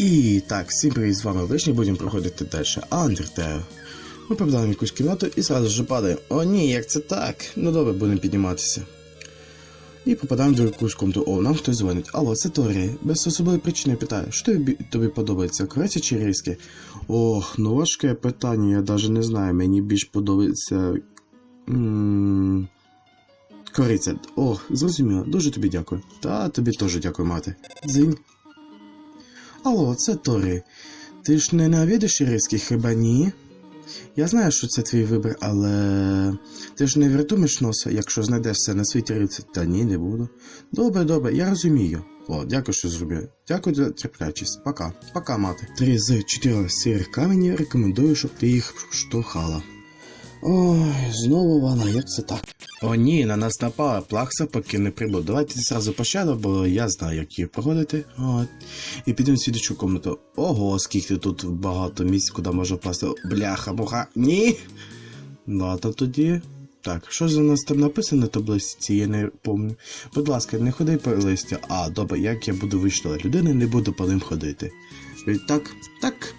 І так, всім привіт, з вами Вишні, будемо проходити далі Undertale. Ми попадаємо якусь кімнату і зразу ж падаємо. О ні, як це так? Ну добре, будемо підніматися. І попадаємо до якусь комнату. О, нам хтось дзвонить. Алло, це Торі. Без особливої причини питаю, що тобі, тобі подобається, куриця чи риски? Ох, ну важке питання, я навіть не знаю. Мені більш подобається. Кориця. Ох, зрозуміло, дуже тобі дякую. Та тобі теж дякую, мати. Дзинь. Алло, це Торі. Ти ж ненавидиш риски, хіба ні? Я знаю, що це твій вибір, але ти ж не врятуєш носа, якщо знайдешся на свій тарілці. Та ні, не буду. Добре, добре, я розумію. О, дякую, що зробив. Дякую за терплячість. Пока. Пока, мати. Три з чотирьох сірих каменів рекомендую, щоб ти їх штовхала. Ой, знову вона, як це так? О ні, на нас напала плакса, поки не прибув. Давайте зразу пощаду, бо я знаю, як її проходити. От. І підемо в слідчу комнату. Ого, скільки тут багато місць, куди можна впасти. Бляха, муха. Ні. Ладно тоді. Так, що за нас там написано на таблиці, я не пам'ятаю. Будь ласка, не ходи по листя. А, добре, як я буду вийшла людини, не буду по ним ходити. І так, так.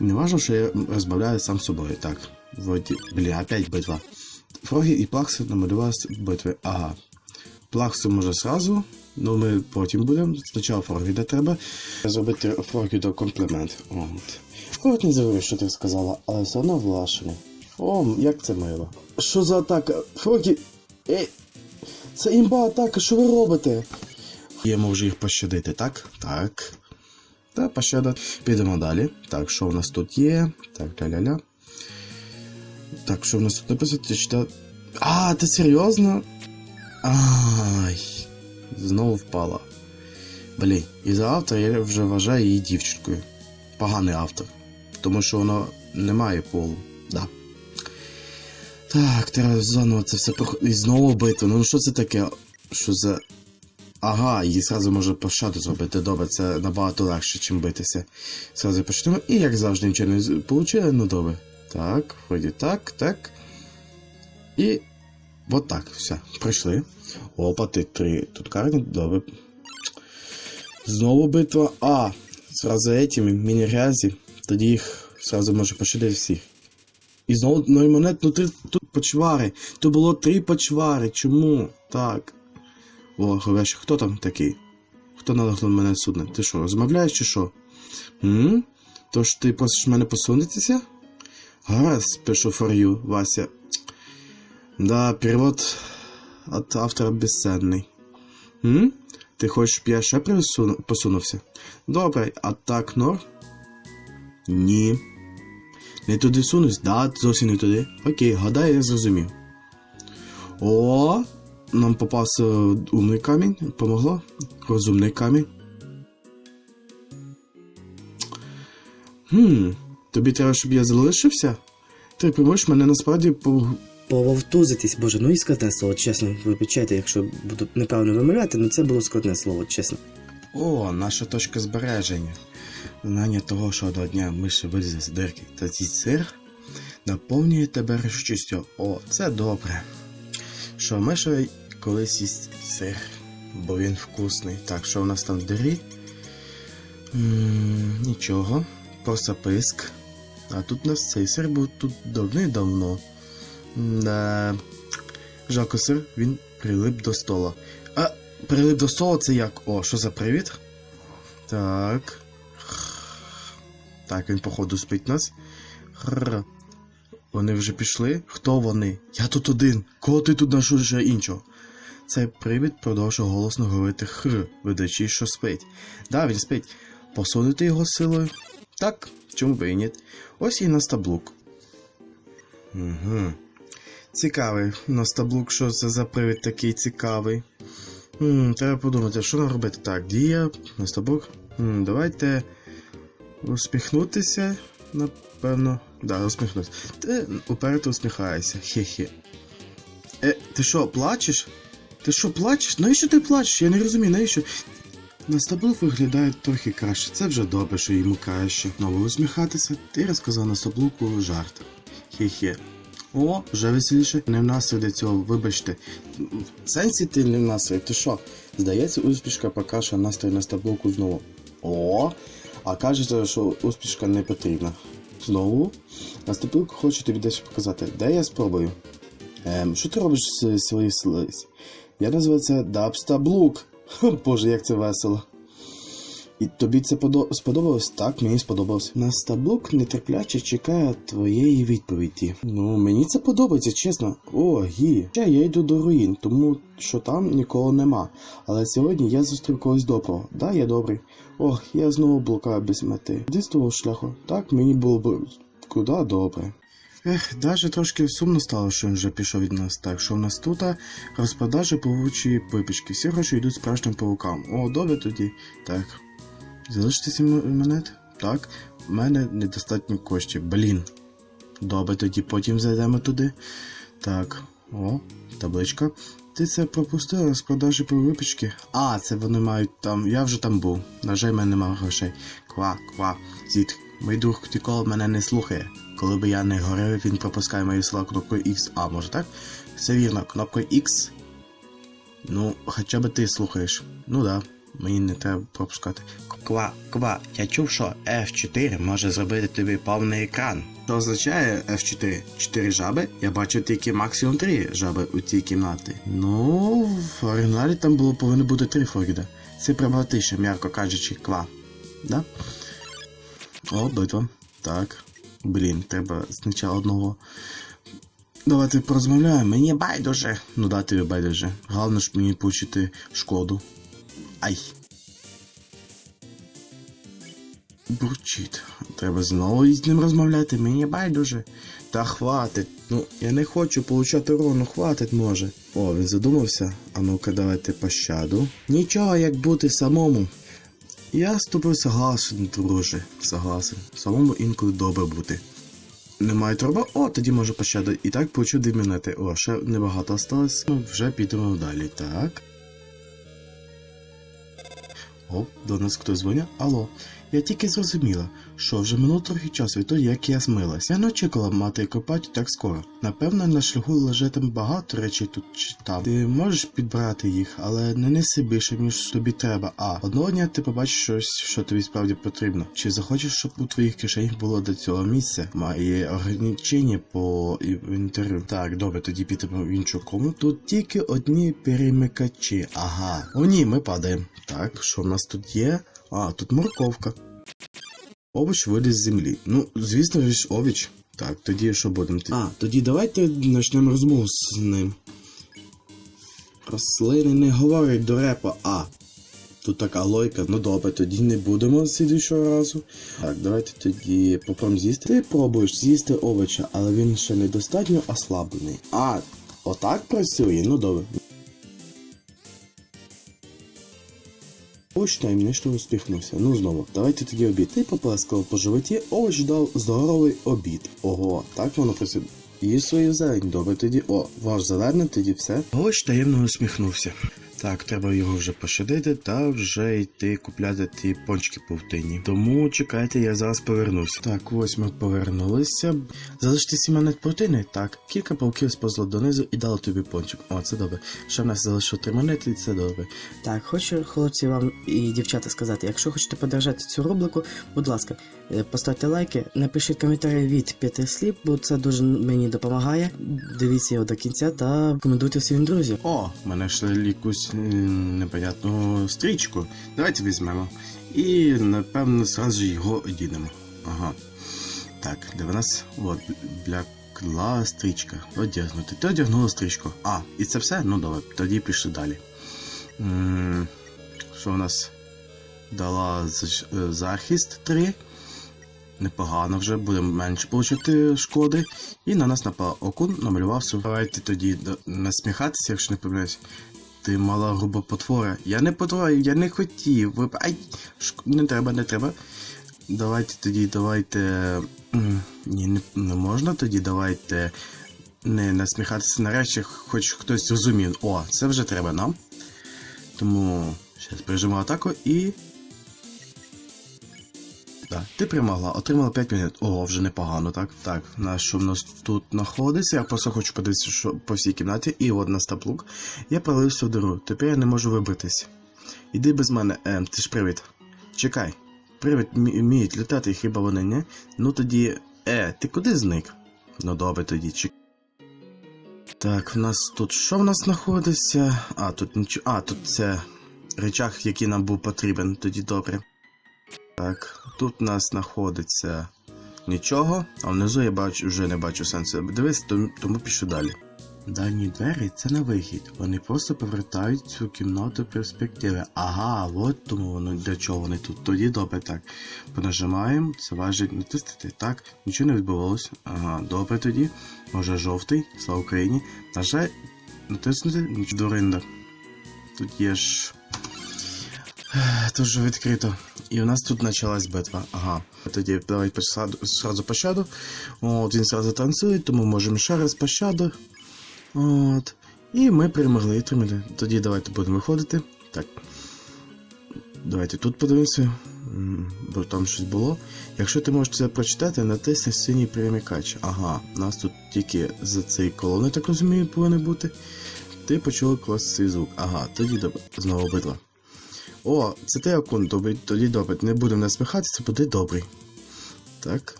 Не важно, що я розмовляю сам з собою. Так. Вроді, бля, опять битва. Фрогі і плакси намалювалися в битві. Ага. Плаксу може сразу, ну ми потім будемо. Спочатку Фрогіда треба зробити Фрогіду комплімент. От. От не забув, що ти сказала, але все одно влашений. О, як це мило. Що за атака? Фрогі. Ей! Це імба атака, що ви робите? Я можу їх пощадити, так? Так. Та пощада. Підемо далі. Так, що в нас тут є? Так, ля-ля-ля. Так, що в нас тут написано? Читав? А, ти серйозно? Ай. Знову впала. Блін, і за автора я вже вважаю її дівчинкою. Поганий автор. Тому що воно не має полу. Да. Так, треба заново це все прох... І знову бити. Ну що це таке? Що за. Ага, її зразу може пощаду зробити. Добре, це набагато легше, ніж битися. Зразу почнемо. І як завжди нічого не вийшло, ну добре. Так, вроді так, так. І. Вот так, все, пройшли. Опа, ти три. Тут карні, добре. Знову битва. А, зразу этими міні-грязі. Тоді їх зразу може пощадити всіх. І знову ну, монет, ну ти тут почвари. Тут було три почвари. Чому? Так. О, Гавеш, хто там такий? Хто налагнув мене судне? Ти що, розмовляєш чи що? Тож ти просиш мене посунутися? Гаразд, пишу фор'ю, Вася. Да, перевод от автора безценний. М? Ти хочеш, щоб я ще присуну- посунувся? Добре, а так нор? Ні. Не туди сунусь? Да, зовсім не туди. Окей, гадаю, я зрозумів. О, нам попався умний камінь. Помогло? Розумний камінь. Хм, тобі треба, щоб я залишився? Ти приймеш мене насправді по. Пововтузитись, боже, ну і складне слово, чесно. Вибачайте, якщо буду неправильно вимовляти, ну це було складне слово, чесно. О, наша точка збереження. Знання того, що одного дня миші вилізе з дирки та цей сир наповнює тебе рішучістю. О, це добре. Що миша колись їсть сир, бо він вкусний. Так, що у нас там в дирі? м нічого, просто писк. А тут у нас цей сир був тут давним-давно. Да. Жалко сир, він прилип до стола. А, прилип до стола це як? О, що за привід? Так. Так, він, походу, спить нас. Хр. Вони вже пішли? Хто вони? Я тут один. Кого ти тут ще іншого? Цей привід продовжує голосно говорити хр, видачи, що спить. Да, він спить. Посунути його силою? Так, чому би і ні? Ось і настаблук. Угу. Цікавий. Настаблук, що це за привід такий цікавий. М, треба подумати, що нам робити. Так, дія, настаблук. М, давайте усміхнутися, напевно. Да, усміхнутися. Ти уперед усміхаєшся. Хе-хе. Е, ти що, плачеш? Ти що, плачеш? Навіщо ти плачеш? Я не розумію, навіщо? Настаблук виглядає трохи краще. Це вже добре, що йому краще. Знову усміхатися. Ти розказав Настаблуку жарт. Хе-хе. О, вже веселіше. Не в настрій для цього, вибачте. В сенсі ти не в настрій, ти що? Здається, успішка покаже настрій на стаблуку знову. О, А кажеться, що успішка не потрібна. Знову. Наступив, хочу тобі дещо показати. Де я спробую? Ем, що ти робиш з своєю слизь? Я називаю це Дабстаблук. Боже, як це весело. І тобі це сподобалось? Так, мені сподобалось. Настаблук нетерпляче чекає твоєї відповіді. Ну, мені це подобається, чесно. О, гі. Ще я йду до руїн, тому що там нікого нема. Але сьогодні я зустрів когось доброго. Да, я добрий. Ох, я знову блукаю без мети. Іди з того шляху. Так, мені було б куди добре. Ех, даже трошки сумно стало, що він вже пішов від нас. Так, що в нас тут розпродажі павучої випічки. Всі гроші йдуть справжнім павукам. О, добре тоді. Так. Залишите сім монет? Так. В мене недостатньо коштів. Блін. Добре, тоді потім зайдемо туди. Так. О, табличка. Ти це пропустила розпродажі по випічки? А, це вони мають там. Я вже там був. На жаль, в мене немає грошей. Ква, ква, зіт. Друг ніколи мене не слухає. Коли би я не говорив, він пропускає мої слова кнопкою X. А, може так? Все вірно, кнопкою X. Ну, хоча б ти слухаєш. Ну да, мені не треба пропускати. Ква, ква, я чув, що F4 може зробити тобі повний екран. Що означає F4? 4 жаби? Я бачу тільки максимум 3 жаби у цій кімнаті. Ну, в оригіналі там було повинно бути 3 Форіда. Це прибагатіше, м'яко кажучи, ква. Да? О, битва. Так. Блін, треба спочатку одного. Давайте порозмовляємо. Мені байдуже. Ну да, тобі байдуже. Головне ж мені получити шкоду. Ай. Бурчить. Треба знову із ним розмовляти, мені байдуже. Та хватить. Ну, я не хочу получати урону, хватить може. О, він задумався. А ну-ка, давайте пощаду. Нічого, як бути самому. Я з тобою согласен, друже. Согласен. Самому інколи добре бути. Немає труба? О, тоді може пощади. І так получу дві монети. О, ще небагато осталось. Ну, вже підемо далі. Так. О, до нас хтось дзвонить. Алло. Я тільки зрозуміла, що вже минуло трохи часу відтоді, як я змилась. Я не очікувала мати копаті так скоро. Напевно, на шляху лежатиме багато речей тут чи там. Ти можеш підбирати їх, але не неси більше, ніж тобі треба. А одного дня ти побачиш щось, що тобі справді потрібно. Чи захочеш, щоб у твоїх кишенях було до цього місця? Має ограничення по інвентарю. Так, добре, тоді підемо в іншу комнату. Тут тільки одні перемикачі. Ага. О, ні, ми падаємо. Так, що в нас тут є? А, тут морковка. Овоч виліз з землі. Ну, звісно ж, овіч. Так, тоді що будемо? А, тоді давайте почнемо розмову з ним. Рослини не говорять до репа, а. Тут така лойка, ну добре, тоді не будемо слідуючого разу. Так, давайте тоді попробуємо з'їсти. Ти пробуєш з'їсти овоча, але він ще недостатньо ослаблений. А, отак працює, ну добре. Ось таємнично усміхнувся. Ну знову, давайте тоді обід. Ти поплескав по животі, овоч дав здоровий обід. Ого, так воно працює. Їж свою зелень, добре тоді. О, ваш зелений, тоді все. Овоч таємно усміхнувся. Так, треба його вже пощадити та вже йти купляти ті пончики повтині. Тому чекайте, я зараз повернуся. Так, ось ми повернулися. Залиште сім монет повтини. Так, кілька павків сповзло донизу і дало тобі пончик. О, це добре. Ще в нас залишило три монети, і це добре. Так, хочу, хлопці, вам і дівчата сказати, якщо хочете подержати цю рубрику, будь ласка, е, поставте лайки, напишіть коментарі від п'яти слів, бо це дуже мені допомагає. Дивіться його до кінця та коментуйте всім друзям. О, мене йшли якусь непонятну стрічку. Давайте візьмемо. І напевно зразу його одінемо. Ага. Так, де в нас? От, блякла стрічка. Одягнути. Ти одягнула стрічку. А, і це все? Ну добре, тоді пішли далі. Що в нас? Дала е, захист 3. Непогано вже, будемо менше получати шкоди. І на нас напав окун, намалював су. Давайте тоді насміхатися, якщо не помиляюсь. Ти мала груба потвора. Я не потвора, я не хотів. Ай, не треба, не треба. Давайте тоді, давайте. Ні, не, не можна тоді, давайте не насміхатися нарешті, хоч хтось розумів. О, це вже треба нам. Тому зараз прижиму атаку і. Так, ти перемогла, отримала 5 монет. Ого, вже непогано, так? Так, на що в нас тут знаходиться? Я просто хочу подивитися, що по всій кімнаті, і от на стаплук. Я пролився в диру, тепер я не можу вибратись. Іди без мене, ем, ти ж привид. Чекай. привид вміють літати, хіба вони не? Ну тоді. Е, ти куди зник? Ну добре тоді, чек. Так, в нас тут що в нас знаходиться? А, тут нічого. А, тут це речах, який нам був потрібен, тоді добре. Так, тут у нас знаходиться нічого, а внизу я бачу, вже не бачу сенсу дивись, тому, тому пішу далі. Дальні двері це на вихід. Вони просто повертають цю кімнату перспективи. Ага, от тому воно для чого вони тут. Тоді добре так. Понажимаємо, це важить натиснути. Так, нічого не відбувалося. Ага, добре тоді. Може жовтий, слава Україні. Нажай, натиснути, нічого дуринда. Тут є ж. Вже відкрито. І у нас тут почалась битва. Ага. Тоді давай посаду, сразу пощаду. От він сразу танцює, тому можемо ще раз пощаду. От. І ми перемогли отримали. Тоді давайте будемо виходити. Так. Давайте тут подивимося. Бо там щось було. Якщо ти можеш це прочитати, натисни синій перемикач. Ага, нас тут тільки за цей колони, так розумію, повинен бути. Ти почув класний звук. Ага, тоді добре. Знову битва. О, це ти окун, тоді добре. Не будемо насміхатися, буде добрий. Так,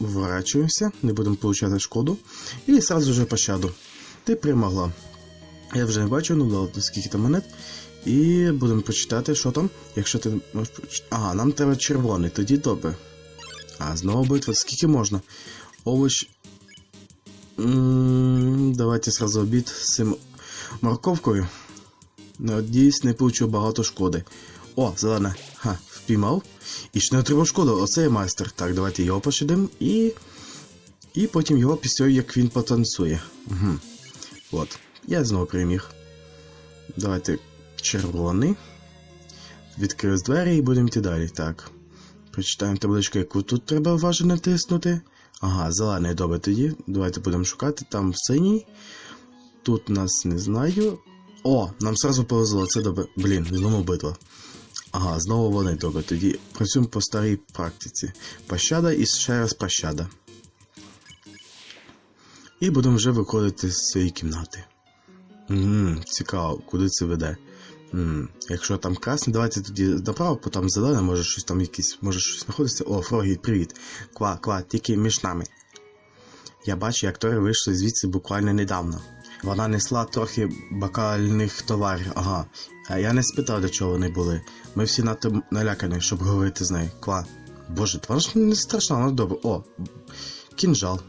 вворачуємося, не будемо получати шкоду. І сразу же пощаду. Ти перемогла. Я вже не бачу, ну ладно, скільки там монет. І будемо почитати, що там. Якщо ти. Ага, нам треба червоний, тоді добре. А, знову битва, скільки можна? Овоч. М, Давайте сразу обід з цим морковкою. Надіюсь, не получу багато шкоди. О, зелена. Ха, впіймав. І ще не отримав шкоду. Оце є майстер. Так, давайте його пощадимо і. І потім його після, як він потанцює. Угу. От. Я знову переміг. Давайте червоний. Відкрив двері і будемо йти далі. Так. Прочитаємо табличку, яку тут треба уважно натиснути. Ага, зелений, добре тоді. Давайте будемо шукати. Там в синій. Тут нас не знаю. О, нам сразу повезло, це добре. Блін, знову битва. Ага, знову вони добре. Тоді працюємо по старій практиці. Пощада і ще раз пощада. І будемо вже виходити з цієї кімнати. Ммм, цікаво, куди це веде. Ммм, якщо там красне, давайте тоді направо, бо там зелене, може щось там якісь, може щось знаходиться. О, Фрогі, привіт. Ква, ква, тільки між нами. Я бачу, як Тори вийшли звідси буквально недавно. Вона несла трохи бакальних товарів, ага. А я не спитав, до чого вони були. Ми всі надто налякані, щоб говорити з нею. Ква. Боже, вона ж не страшна, вона добре. О, кінжал.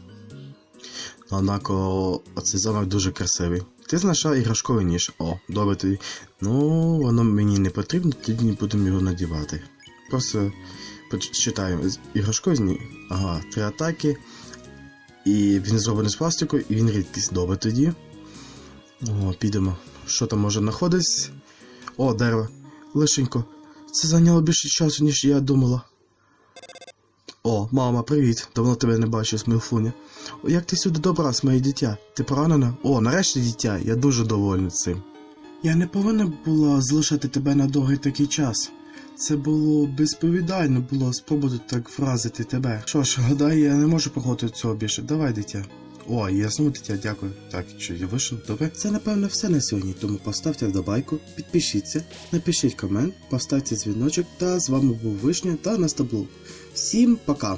Однако оцей замок дуже красивий. Ти знайшла іграшковий ніж. О, добре тоді. Ну, воно мені не потрібно, тоді не будемо його надівати. Просто почитаємо. Іграшковий ні. Ага, три атаки. І він зроблений з пластику, і він рідкість. Добре тоді. О, підемо. Що там може знаходитись? О, дерево. Лишенько. Це зайняло більше часу, ніж я думала. О, мама, привіт. Давно тебе не бачив, Смілфуня. О, як ти сюди добралась, моє дитя? Ти поранена? О, нарешті дитя, я дуже довольний цим. Я не повинна була залишати тебе на довгий такий час. Це було безповідально було спробувати так вразити тебе. Що ж, гадаю, я не можу проходити цього більше. Давай, дитя. О, я знову дитя, дякую. Так, що я вийшов, добре. Це напевно все на сьогодні, тому поставте вдобайку, підпишіться, напишіть комент, поставте дзвіночок, та з вами був Вишня та Настаблук. Всім пока!